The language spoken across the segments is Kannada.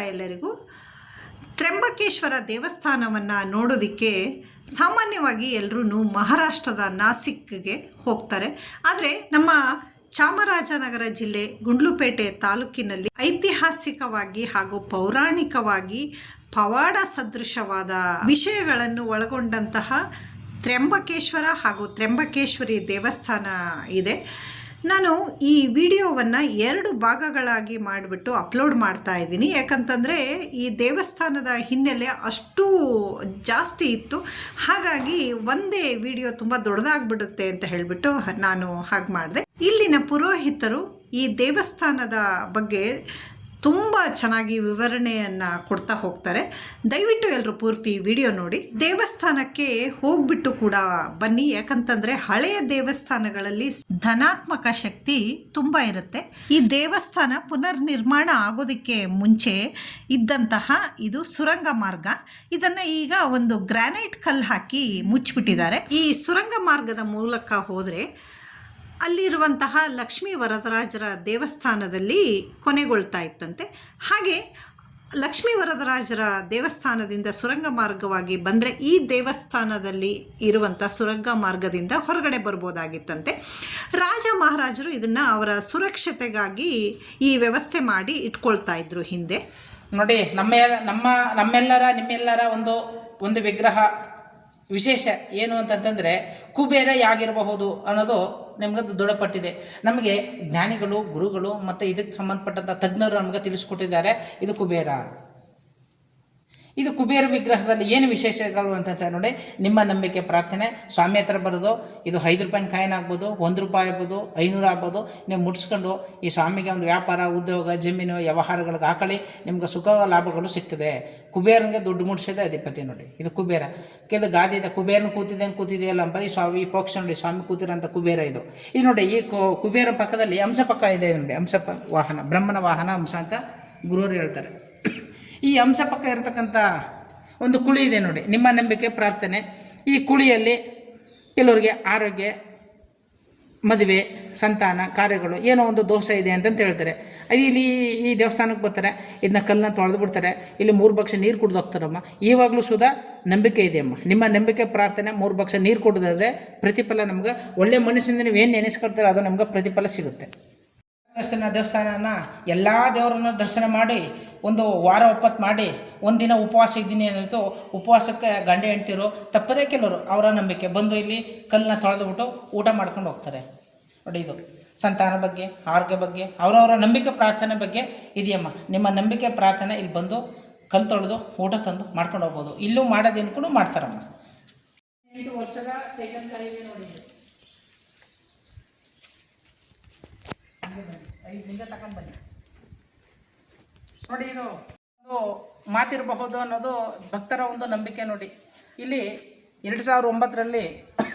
ಎಲ್ಲರಿಗೂ. ತ್ರ್ಯಂಬಕೇಶ್ವರ ದೇವಸ್ಥಾನವನ್ನು ನೋಡೋದಕ್ಕೆ ಸಾಮಾನ್ಯವಾಗಿ ಎಲ್ಲರೂ ಮಹಾರಾಷ್ಟ್ರದ ನಾಸಿಕ್ಗೆ ಹೋಗ್ತಾರೆ. ಆದರೆ ನಮ್ಮ ಚಾಮರಾಜನಗರ ಜಿಲ್ಲೆ ಗುಂಡ್ಲುಪೇಟೆ ತಾಲೂಕಿನಲ್ಲಿ ಐತಿಹಾಸಿಕವಾಗಿ ಹಾಗೂ ಪೌರಾಣಿಕವಾಗಿ ಪವಾಡ ಸದೃಶವಾದ ವಿಷಯಗಳನ್ನು ಒಳಗೊಂಡಂತಹ ತ್ರ್ಯಂಬಕೇಶ್ವರ ಹಾಗೂ ತ್ರ್ಯಂಬಕೇಶ್ವರಿ ದೇವಸ್ಥಾನ ಇದೆ. ನಾನು ಈ ವಿಡಿಯೋವನ್ನು ಎರಡು ಭಾಗಗಳಾಗಿ ಮಾಡಿಬಿಟ್ಟು ಅಪ್ಲೋಡ್ ಮಾಡ್ತಾ ಇದ್ದೀನಿ. ಯಾಕಂತಂದರೆ ಈ ದೇವಸ್ಥಾನದ ಹಿನ್ನೆಲೆ ಅಷ್ಟು ಜಾಸ್ತಿ ಇತ್ತು. ಹಾಗಾಗಿ ಒಂದೇ ವಿಡಿಯೋ ತುಂಬ ದೊಡ್ಡದಾಗ್ಬಿಡುತ್ತೆ ಅಂತ ಹೇಳಿಬಿಟ್ಟು ನಾನು ಹಾಗೆ ಮಾಡಿದೆ. ಇಲ್ಲಿನ ಪುರೋಹಿತರು ಈ ದೇವಸ್ಥಾನದ ಬಗ್ಗೆ ತುಂಬ ಚೆನ್ನಾಗಿ ವಿವರಣೆಯನ್ನು ಕೊಡ್ತಾ ಹೋಗ್ತಾರೆ. ದಯವಿಟ್ಟು ಎಲ್ಲರೂ ಪೂರ್ತಿ ವಿಡಿಯೋ ನೋಡಿ. ದೇವಸ್ಥಾನಕ್ಕೆ ಹೋಗ್ಬಿಟ್ಟು ಕೂಡ ಬನ್ನಿ. ಯಾಕಂತಂದರೆ ಹಳೆಯ ದೇವಸ್ಥಾನಗಳಲ್ಲಿ ಧನಾತ್ಮಕ ಶಕ್ತಿ ತುಂಬ ಇರುತ್ತೆ. ಈ ದೇವಸ್ಥಾನ ಪುನರ್ನಿರ್ಮಾಣ ಆಗೋದಕ್ಕೆ ಮುಂಚೆ ಇದ್ದಂತಹ ಇದು ಸುರಂಗ ಮಾರ್ಗ. ಇದನ್ನು ಈಗ ಒಂದು ಗ್ರಾನೈಟ್ ಕಲ್ಲು ಹಾಕಿ ಮುಚ್ಚಿಬಿಟ್ಟಿದ್ದಾರೆ. ಈ ಸುರಂಗ ಮಾರ್ಗದ ಮೂಲಕ ಹೋದರೆ ಅಲ್ಲಿರುವಂತಹ ಲಕ್ಷ್ಮೀ ವರದರಾಜರ ದೇವಸ್ಥಾನದಲ್ಲಿ ಕೊನೆಗೊಳ್ತಾ ಇತ್ತಂತೆ. ಹಾಗೆ ಲಕ್ಷ್ಮೀ ವರದರಾಜರ ದೇವಸ್ಥಾನದಿಂದ ಸುರಂಗ ಮಾರ್ಗವಾಗಿ ಬಂದರೆ ಈ ದೇವಸ್ಥಾನದಲ್ಲಿ ಇರುವಂಥ ಸುರಂಗ ಮಾರ್ಗದಿಂದ ಹೊರಗಡೆ ಬರ್ಬೋದಾಗಿತ್ತಂತೆ. ರಾಜ ಮಹಾರಾಜರು ಇದನ್ನು ಅವರ ಸುರಕ್ಷತೆಗಾಗಿ ಈ ವ್ಯವಸ್ಥೆ ಮಾಡಿ ಇಟ್ಕೊಳ್ತಾ ಇದ್ರು ಹಿಂದೆ. ನೋಡಿ, ನಮ್ಮ ನಮ್ಮ ನಮ್ಮೆಲ್ಲರ ನಿಮ್ಮೆಲ್ಲರ ಒಂದು ಒಂದು ವಿಗ್ರಹ ವಿಶೇಷ ಏನು ಅಂತಂತಂದರೆ ಕುಬೇರ ಯಾಗಿರಬಹುದು ಅನ್ನೋದು ನಿಮಗದು ದೃಢಪಟ್ಟಿದೆ. ನಮಗೆ ಜ್ಞಾನಿಗಳು, ಗುರುಗಳು ಮತ್ತು ಇದಕ್ಕೆ ಸಂಬಂಧಪಟ್ಟಂಥ ತಜ್ಞರು ನಮಗೆ ತಿಳಿಸ್ಕೊಟ್ಟಿದ್ದಾರೆ. ಇದು ಕುಬೇರ. ಇದು ಕುಬೇರ ವಿಗ್ರಹದಲ್ಲಿ ಏನು ವಿಶೇಷಗಳು ಅಂತ ನೋಡಿ, ನಿಮ್ಮ ನಂಬಿಕೆ ಪ್ರಾರ್ಥನೆ. ಸ್ವಾಮಿ ಹತ್ರ ಬರೋದು, ಇದು ಐದು ರೂಪಾಯಿನ ಕಾಯಿನ್ ಆಗ್ಬೋದು, ಒಂದು ರೂಪಾಯಿ ಆಗ್ಬೋದು, ಐನೂರು ಆಗ್ಬೋದು. ನೀವು ಮುಟ್ಸ್ಕೊಂಡು ಈ ಸ್ವಾಮಿಗೆ ಒಂದು ವ್ಯಾಪಾರ, ಉದ್ಯೋಗ, ಜಮೀನು, ವ್ಯವಹಾರಗಳಿಗೆ ಹಾಕಳಿ, ನಿಮ್ಗೆ ಸುಖ ಲಾಭಗಳು ಸಿಗ್ತದೆ. ಕುಬೇರನಿಗೆ ದುಡ್ಡು ಮುಟ್ಸಿದೆ ಅಧಿಪತಿ ನೋಡಿ, ಇದು ಕುಬೇರ. ಕೆಲವು ಗಾದಿ ಇದೆ, ಕುಬೇರನ ಕೂತಿದೆ ಕೂತಿದೆಯಲ್ಲ ಅಂತ ಈ ಸ್ವಾಮಿ, ಈ ಪಕ್ಷ ನೋಡಿ, ಸ್ವಾಮಿ ಕೂತಿರೋಂಥ ಕುಬೇರ ಇದು. ಇದು ನೋಡಿ, ಈ ಕುಬೇರ ಪಕ್ಕದಲ್ಲಿ ಹಂಸ ಪಕ್ಕ ಇದೆ ನೋಡಿ ಹಂಸ ವಾಹನ, ಬ್ರಹ್ಮನ ವಾಹನ, ಹಂಸ ಅಂತ ಗುರುವರು ಹೇಳ್ತಾರೆ. ಈ ಅಂಶ ಪಕ್ಕ ಇರತಕ್ಕಂಥ ಒಂದು ಕುಳಿ ಇದೆ ನೋಡಿ. ನಿಮ್ಮ ನಂಬಿಕೆ, ಪ್ರಾರ್ಥನೆ. ಈ ಕುಳಿಯಲ್ಲಿ ಕೆಲವರಿಗೆ ಆರೋಗ್ಯ, ಮದುವೆ, ಸಂತಾನ, ಕಾರ್ಯಗಳು ಏನೋ ಒಂದು ದೋಷ ಇದೆ ಅಂತಂತ ಹೇಳ್ತಾರೆ. ಇಲ್ಲಿ ಈ ದೇವಸ್ಥಾನಕ್ಕೆ ಬರ್ತಾರೆ. ಇದನ್ನ ಕಲ್ಲನ್ನ ತೊಳೆದು ಬಿಡ್ತಾರೆ. ಇಲ್ಲಿ ಮೂರು ಬಕ್ಷ ನೀರು ಕುಡ್ದು ಹೋಗ್ತಾರಮ್ಮ. ಇವಾಗಲೂ ಸುಧಾ ನಂಬಿಕೆ ಇದೆಯಮ್ಮ ನಿಮ್ಮ ನಂಬಿಕೆ, ಪ್ರಾರ್ಥನೆ ಮೂರು ಬಕ್ಷ ನೀರು ಕುಡಿದ್ರೆ ಪ್ರತಿಫಲ ನಮ್ಗೆ. ಒಳ್ಳೆ ಮನುಷ್ಯನಿಂದ ನೀವು ಏನು ನೆನೆಸ್ಕೊಳ್ತೀರೋ ಅದು ನಮ್ಗೆ ಪ್ರತಿಫಲ ಸಿಗುತ್ತೆ. ದರ್ಶನ ದೇವಸ್ಥಾನನ ಎಲ್ಲ ದೇವರನ್ನು ದರ್ಶನ ಮಾಡಿ, ಒಂದು ವಾರ ಒಪ್ಪತ್ತು ಮಾಡಿ ಒಂದಿನ ಉಪವಾಸ ಇದ್ದೀನಿ ಅನ್ನೋದು ಉಪವಾಸಕ್ಕೆ ಗಂಡ ಹೆಂಡ್ತಿರು ತಪ್ಪದೇ ಕೆಲವರು, ಅವರ ನಂಬಿಕೆ. ಬಂದು ಇಲ್ಲಿ ಕಲ್ಲನ್ನ ತೊಳೆದುಬಿಟ್ಟು ಊಟ ಮಾಡ್ಕೊಂಡು ಹೋಗ್ತಾರೆ. ನೋಡಿ ಇದು. ಸಂತಾನ ಬಗ್ಗೆ, ಆರೋಗ್ಯ ಬಗ್ಗೆ, ಅವರವರ ನಂಬಿಕೆ ಪ್ರಾರ್ಥನೆ ಬಗ್ಗೆ ಇದೆಯಮ್ಮ. ನಿಮ್ಮ ನಂಬಿಕೆ ಪ್ರಾರ್ಥನೆ ಇಲ್ಲಿ ಬಂದು ಕಲ್ಲು ತೊಳೆದು ಊಟ ತಂದು ಮಾಡ್ಕೊಂಡು ಹೋಗ್ಬೋದು. ಇಲ್ಲೂ ಮಾಡೋದೇನು ಕೂಡ ಮಾಡ್ತಾರಮ್ಮ. ಎಂಟು ವರ್ಷದ ತೆಂಗಿನಕಾಯಿ ಇದೆ ನೋಡಿ ಇದು. ಮಾತಿರಬಹುದು ಅನ್ನೋದು ಭಕ್ತರ ಒಂದು ನಂಬಿಕೆ ನೋಡಿ. ಇಲ್ಲಿ ಎರಡು ಸಾವಿರದ ಒಂಬತ್ತರಲ್ಲಿ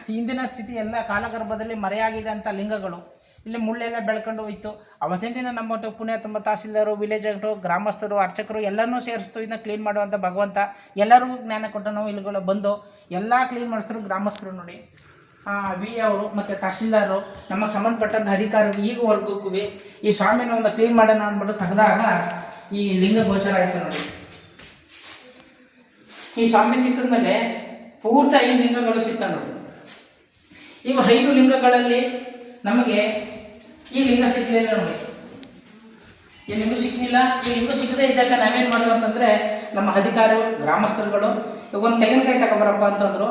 ಹಿಂದಿನ ಸ್ಥಿತಿ ಎಲ್ಲ ಕಾಲಗರ್ಭದಲ್ಲಿ ಮರೆಯಾಗಿದೆ ಅಂತ ಲಿಂಗಗಳು. ಇಲ್ಲಿ ಮುಳ್ಳೆಲ್ಲ ಬೆಳ್ಕೊಂಡು ಹೋಯ್ತು. ಅವತ್ತಿನ ದಿನ ನಮ್ಮ ತುಂಬ ತಹಸೀಲ್ದಾರು, ವಿಲೇಜರು, ಗ್ರಾಮಸ್ಥರು, ಅರ್ಚಕರು ಎಲ್ಲರನ್ನೂ ಸೇರಿಸ್ತು. ಇದನ್ನ ಕ್ಲೀನ್ ಮಾಡುವಂಥ ಭಗವಂತ ಎಲ್ಲರಿಗೂ ಜ್ಞಾನ ಕೊಟ್ಟ ನಾವು ಇಲ್ಲಿಗಳು ಬಂದು ಎಲ್ಲ ಕ್ಲೀನ್ ಮಾಡಿಸಿದ್ರು ಗ್ರಾಮಸ್ಥರು ನೋಡಿ. ವಿ ಅವರು ಮತ್ತು ತಹಸೀಲ್ದಾರರು ನಮ್ಮ ಸಂಬಂಧಪಟ್ಟಂಥ ಅಧಿಕಾರಿಗಳು ಈಗವರೆಗೂ ಈ ಸ್ವಾಮಿನ ಕ್ಲೀನ್ ಮಾಡೋಣ ಅಂದ್ಬಿಟ್ಟು ತೆಗೆದಾಗ ಈ ಲಿಂಗ ಗೋಚರ ಆಯ್ತು ನೋಡಿ. ಈ ಸ್ವಾಮಿ ಸಿಕ್ಕಿದ ಮೇಲೆ ಪೂರ್ತಿ ಐದು ಲಿಂಗಗಳು ಸಿಕ್ಕ ನೋಡಿ. ಇವು ಐದು ಲಿಂಗಗಳಲ್ಲಿ ನಮಗೆ ಈ ಲಿಂಗ ಸಿಕ್ಕಲಿಲ್ಲ ನೋಡಿ. ಈ ಲಿಂಗ ಸಿಕ್ಕಲಿಲ್ಲ ಈ ಲಿಂಗ ಸಿಕ್ಕದೇ ಇದ್ದಾಗ ನಾವೇನು ಮಾಡೋದು ಅಂತಂದರೆ ನಮ್ಮ ಅಧಿಕಾರಿಗಳು, ಗ್ರಾಮಸ್ಥರುಗಳು ಈಗ ಒಂದು ತೆಂಗಿನಕಾಯಿ ತಗೊಬರಪ್ಪ ಅಂತಂದ್ರು.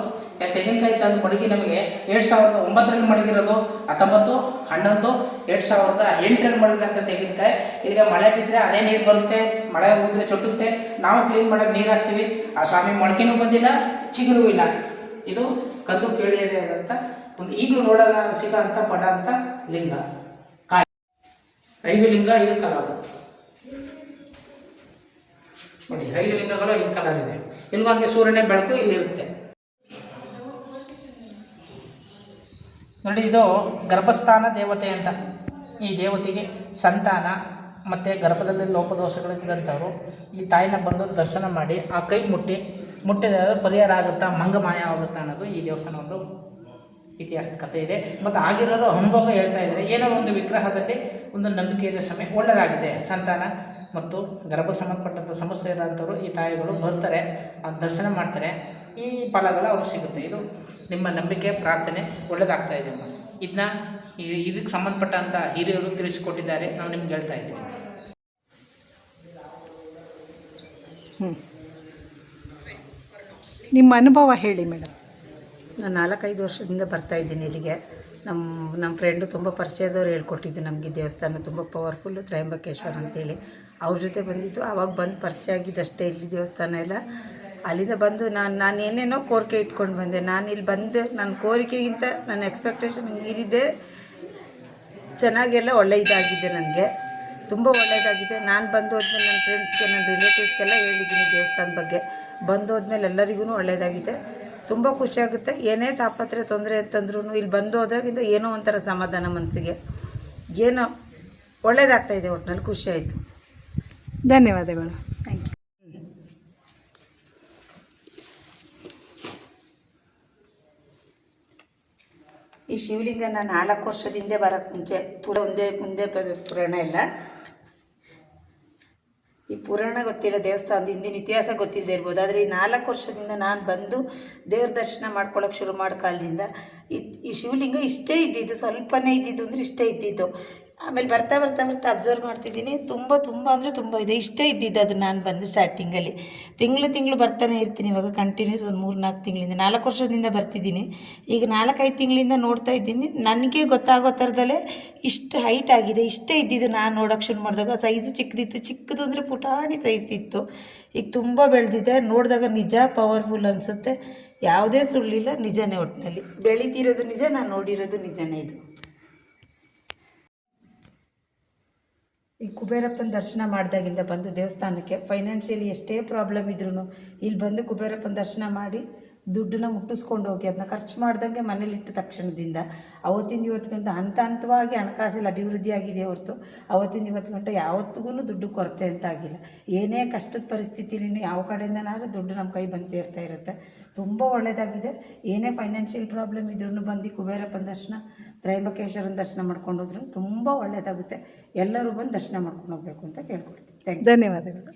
ತೆಂಗಿನಕಾಯಿ ತಂದು ಮಡಗಿ ನಮಗೆ ಎರಡು ಸಾವಿರದ ಒಂಬತ್ತರಲ್ಲಿ ಮಡಗಿರೋದು, ಹತ್ತೊಂಬತ್ತು, ಹನ್ನೊಂದು, ಎರಡು ಸಾವಿರದ ಎಂಟರಲ್ಲಿ ಮಡಗಿರೋಂಥ ತೆಂಗಿನಕಾಯಿ. ಈಗ ಮಳೆ ಬಿದ್ದರೆ ಅದೇ ನೀರು ಬರುತ್ತೆ, ಮಳೆ ಹೋದ್ರೆ ಚೊಟ್ಟುತ್ತೆ. ನಾವು ಕ್ಲೀನ್ ಮಾಡೋಕ್ಕೆ ನೀರು ಹಾಕ್ತೀವಿ. ಆ ಸ್ವಾಮಿ ಮೊಳಕೆನೂ ಬಂದಿಲ್ಲ, ಚಿಗುರೂ ಇಲ್ಲ. ಇದು ಕದ್ದು ಕೇಳಿಯದೇ ಆದಂಥ ಒಂದು ಈಗಲೂ ನೋಡೋಣ ಸಿಗೋಂಥ ಪಡ ಅಂತ ಲಿಂಗ. ಕಾಯಿ ಐದು ಲಿಂಗ, ಐದು ಕಲರ್ ನೋಡಿ ಐದು ಲಿಂಗಗಳು ಐದು ಕಲರ್ ಇದೆ. ಇಲ್ವಾಂಗೆ ಸೂರ್ಯನ ಬೆಳಕು ಇಲ್ಲಿ ಇರುತ್ತೆ. ನೋಡಿ, ಇದು ಗರ್ಭಸ್ಥಾನ ದೇವತೆ ಅಂತ. ಈ ದೇವತೆಗೆ ಸಂತಾನ, ಮತ್ತು ಗರ್ಭದಲ್ಲಿ ಲೋಪದೋಷಗಳಿದ್ದಂಥವ್ರು, ಈ ತಾಯಿನ ಬಂದು ದರ್ಶನ ಮಾಡಿ, ಆ ಕೈ ಮುಟ್ಟಿ ಮುಟ್ಟಿದ ಪರಿಹಾರ ಆಗುತ್ತಾ ಮಂಗಮಾಯ ಆಗುತ್ತಾ ಅನ್ನೋದು ಈ ದೇವಸ್ಥಾನ ಒಂದು ಇತಿಹಾಸದ ಕಥೆ ಇದೆ. ಮತ್ತು ಆಗಿರೋರು ಅನುಭವ ಹೇಳ್ತಾ ಇದ್ದಾರೆ, ಏನೋ ಒಂದು ವಿಗ್ರಹದಲ್ಲಿ ಒಂದು ನಂಬಿಕೆ ಇದೆ ಸಮಯ ಒಳ್ಳೆಯದಾಗಿದೆ ಸಂತಾನ. ಮತ್ತು ಗರ್ಭ ಸಂಬಂಧಪಟ್ಟಂಥ ಸಮಸ್ಯೆ ಇರೋಂಥವ್ರು ಈ ತಾಯಿಗಳು ಬರ್ತಾರೆ ಆ ದರ್ಶನ ಮಾಡ್ತಾರೆ ಈ ಫಲಗಳು ಅವ್ರಿಗೆ ಸಿಗುತ್ತೆ. ಇದು ನಿಮ್ಮ ನಂಬಿಕೆ ಪ್ರಾರ್ಥನೆ ಒಳ್ಳೇದಾಗ್ತಾ ಇದೆ ಅಮ್ಮ. ಇದನ್ನ ಇದಕ್ಕೆ ಸಂಬಂಧಪಟ್ಟಂಥ ಹಿರಿಯರು ತಿಳಿಸಿಕೊಟ್ಟಿದ್ದಾರೆ. ನಾವು ನಿಮ್ಗೆ ಹೇಳ್ತಾ ಇದ್ದೀವಿ ನಿಮ್ಮ ಅನುಭವ ಹೇಳಿ ಮೇಡಮ್. ನಾನು ನಾಲ್ಕೈದು ವರ್ಷದಿಂದ ಬರ್ತಾ ಇದ್ದೀನಿ ಇಲ್ಲಿಗೆ. ನಮ್ಮ ನಮ್ಮ ಫ್ರೆಂಡು ತುಂಬ ಪರಿಚಯದವ್ರು ಹೇಳ್ಕೊಟ್ಟಿದ್ದು ನಮಗೆ ದೇವಸ್ಥಾನ ತುಂಬ ಪವರ್ಫುಲ್ಲು ತ್ರಯಂಬಕೇಶ್ವರ ಅಂತೇಳಿ. ಅವ್ರ ಜೊತೆ ಬಂದಿದ್ದು. ಆವಾಗ ಬಂದು ಪರಿಚಯ ಆಗಿದ್ದಷ್ಟೇ ಇಲ್ಲಿ ದೇವಸ್ಥಾನ ಎಲ್ಲ. ಅಲ್ಲಿಂದ ಬಂದು ನಾನು ನಾನು ಏನೇನೋ ಕೋರಿಕೆ ಇಟ್ಕೊಂಡು ಬಂದೆ. ನಾನು ಇಲ್ಲಿ ಬಂದು ನನ್ನ ಕೋರಿಕೆಗಿಂತ ನನ್ನ ಎಕ್ಸ್ಪೆಕ್ಟೇಷನ್ ಮೀರಿದೆ ಚೆನ್ನಾಗೆಲ್ಲ ಒಳ್ಳೆ ಇದಾಗಿದೆ ನನಗೆ. ತುಂಬ ಒಳ್ಳೆಯದಾಗಿದೆ ನಾನು ಬಂದು ಹೋದ್ಮೇಲೆ ನನ್ನ ಫ್ರೆಂಡ್ಸ್ಗೆ ನನ್ನ ರಿಲೇಟಿವ್ಸ್ಗೆಲ್ಲ ಹೇಳಿದ್ದೀನಿ ದೇವಸ್ಥಾನದ ಬಗ್ಗೆ. ಬಂದು ಹೋದ್ಮೇಲೆ ಎಲ್ಲರಿಗೂ ಒಳ್ಳೆಯದಾಗಿದೆ ತುಂಬ ಖುಷಿಯಾಗುತ್ತೆ ಏನೇ ತಾಪತ್ರೆ ತೊಂದರೆ ಅಂತಂದ್ರೂ ಇಲ್ಲಿ ಬಂದು ಹೋದ್ರಾಗಿಂದ ಏನೋ ಒಂಥರ ಸಮಾಧಾನ ಮನಸ್ಸಿಗೆ. ಏನೋ ಒಳ್ಳೆಯದಾಗ್ತಾಯಿದೆ ಒಟ್ಟಿನಲ್ಲಿ ಖುಷಿ ಆಯಿತು. ಧನ್ಯವಾದಗಳು. ಥ್ಯಾಂಕ್ ಯು ಈ ಶಿವಲಿಂಗ ನಾನು ನಾಲ್ಕು ವರ್ಷದಿಂದ ಬರೋಕ್ಕೆ ಮುಂಚೆ, ಪುರ ಮುಂದೆ ಮುಂದೆ ಪುರಾಣ ಇಲ್ಲ ಈ ಪುರಾಣ ಗೊತ್ತಿಲ್ಲ, ದೇವಸ್ಥಾನದ ಹಿಂದಿನ ಇತಿಹಾಸ ಗೊತ್ತಿಲ್ಲದೆ ಇರ್ಬೋದು. ಆದರೆ ಈ ನಾಲ್ಕು ವರ್ಷದಿಂದ ನಾನು ಬಂದು ದೇವ್ರ ದರ್ಶನ ಮಾಡ್ಕೊಳ್ಳೋಕೆ ಶುರು ಮಾಡೋ ಕಾಲದಿಂದ ಈ ಶಿವಲಿಂಗ ಇಷ್ಟೇ ಇದ್ದಿದ್ದು, ಸ್ವಲ್ಪನೇ ಇದ್ದಿದ್ದು ಅಂದರೆ ಇಷ್ಟೇ ಇದ್ದಿದ್ದು. ಆಮೇಲೆ ಬರ್ತಾ ಬರ್ತಾ ಬರ್ತಾ ಅಬ್ಸರ್ವ್ ಮಾಡ್ತಿದ್ದೀನಿ. ತುಂಬ ತುಂಬ ಅಂದರೆ ತುಂಬ ಇದೆ. ಇಷ್ಟೇ ಇದ್ದಿದ್ದು ಅದು ನಾನು ಬಂದು ಸ್ಟಾರ್ಟಿಂಗಲ್ಲಿ ತಿಂಗಳು ತಿಂಗಳು ಬರ್ತಾನೆ ಇರ್ತೀನಿ ಇವಾಗ ಕಂಟಿನ್ಯೂಸ್ ಒಂದು ಮೂರು ನಾಲ್ಕು ತಿಂಗಳಿಂದ. ನಾಲ್ಕು ವರ್ಷದಿಂದ ಬರ್ತಿದ್ದೀನಿ. ಈಗ ನಾಲ್ಕೈದು ತಿಂಗಳಿಂದ ನೋಡ್ತಾ ಇದ್ದೀನಿ. ನನಗೆ ಗೊತ್ತಾಗೋ ಥರದಲ್ಲೇ ಇಷ್ಟು ಹೈಟ್ ಆಗಿದೆ. ಇಷ್ಟೇ ಇದ್ದಿದ್ದು ನಾನು ನೋಡೋಕೆ ಶುರು ಮಾಡಿದಾಗ. ಸೈಜು ಚಿಕ್ಕದಿತ್ತು. ಚಿಕ್ಕದು ಅಂದರೆ ಪುಟಾಣಿ ಸೈಜ್ ಇತ್ತು. ಈಗ ತುಂಬ ಬೆಳೆದಿದೆ. ನೋಡಿದಾಗ ನಿಜ ಪವರ್ಫುಲ್ ಅನಿಸುತ್ತೆ. ಯಾವುದೇ ಸುಳ್ಳಿಲ್ಲ. ನಿಜನೇ ಒಟ್ಟಿನಲ್ಲಿ ಬೆಳೀತಿರೋದು ನಿಜ, ನಾನು ನೋಡಿರೋದು ನಿಜನೇ ಇದು. ಈ ಕುಬೇರಪ್ಪನ ದರ್ಶನ ಮಾಡಿದಾಗಿಂದ ಬಂದು ದೇವಸ್ಥಾನಕ್ಕೆ. ಫೈನಾನ್ಷಿಯಲಿ ಎಷ್ಟೇ ಪ್ರಾಬ್ಲಮ್ ಇದ್ರೂ ಇಲ್ಲಿ ಬಂದು ಕುಬೇರಪ್ಪನ ದರ್ಶನ ಮಾಡಿ ದುಡ್ಡನ್ನ ಮುಟ್ಟಿಸ್ಕೊಂಡು ಹೋಗಿ ಅದನ್ನ ಖರ್ಚು ಮಾಡ್ದಂಗೆ ಮನೇಲಿಟ್ಟು ತಕ್ಷಣದಿಂದ. ಅವತ್ತಿಂದ ಇವತ್ತು ಗಂಟ ಹಂತ ಹಂತವಾಗಿ ಹಣಕಾಸಲ್ಲಿ ಅಭಿವೃದ್ಧಿ ಆಗಿದೆ ಹೊರತು. ಅವತ್ತಿಂದ ಇವತ್ತು ಗಂಟ ಯಾವತ್ತಿಗೂ ದುಡ್ಡು ಕೊರತೆ ಅಂತ ಆಗಿಲ್ಲ ಏನೇ ಕಷ್ಟದ ಪರಿಸ್ಥಿತಿಲಿ ಯಾವ ಕಡೆಯಿಂದನಾದರೂ ದುಡ್ಡು ನಮ್ಮ ಕೈ ಬಂದು ಸೇರ್ತಾ ಇರುತ್ತೆ. ತುಂಬ ಒಳ್ಳೆಯದಾಗಿದೆ ಏನೇ ಫೈನಾನ್ಷಿಯಲ್ ಪ್ರಾಬ್ಲಮ್ ಇದ್ರೂ ಬಂದು ಕುಬೇರಪ್ಪನ ದರ್ಶನ ತ್ರಯಂಬಕೇಶ್ವರನ ದರ್ಶನ ಮಾಡ್ಕೊಂಡು ಹೋದ್ರೆ ತುಂಬ ಒಳ್ಳೆಯದಾಗುತ್ತೆ ಎಲ್ಲರೂ ಬಂದು ದರ್ಶನ ಮಾಡ್ಕೊಂಡು ಹೋಗ್ಬೇಕು ಅಂತ ಕೇಳ್ಕೊಳ್ತೀನಿ ಧನ್ಯವಾದಗಳು.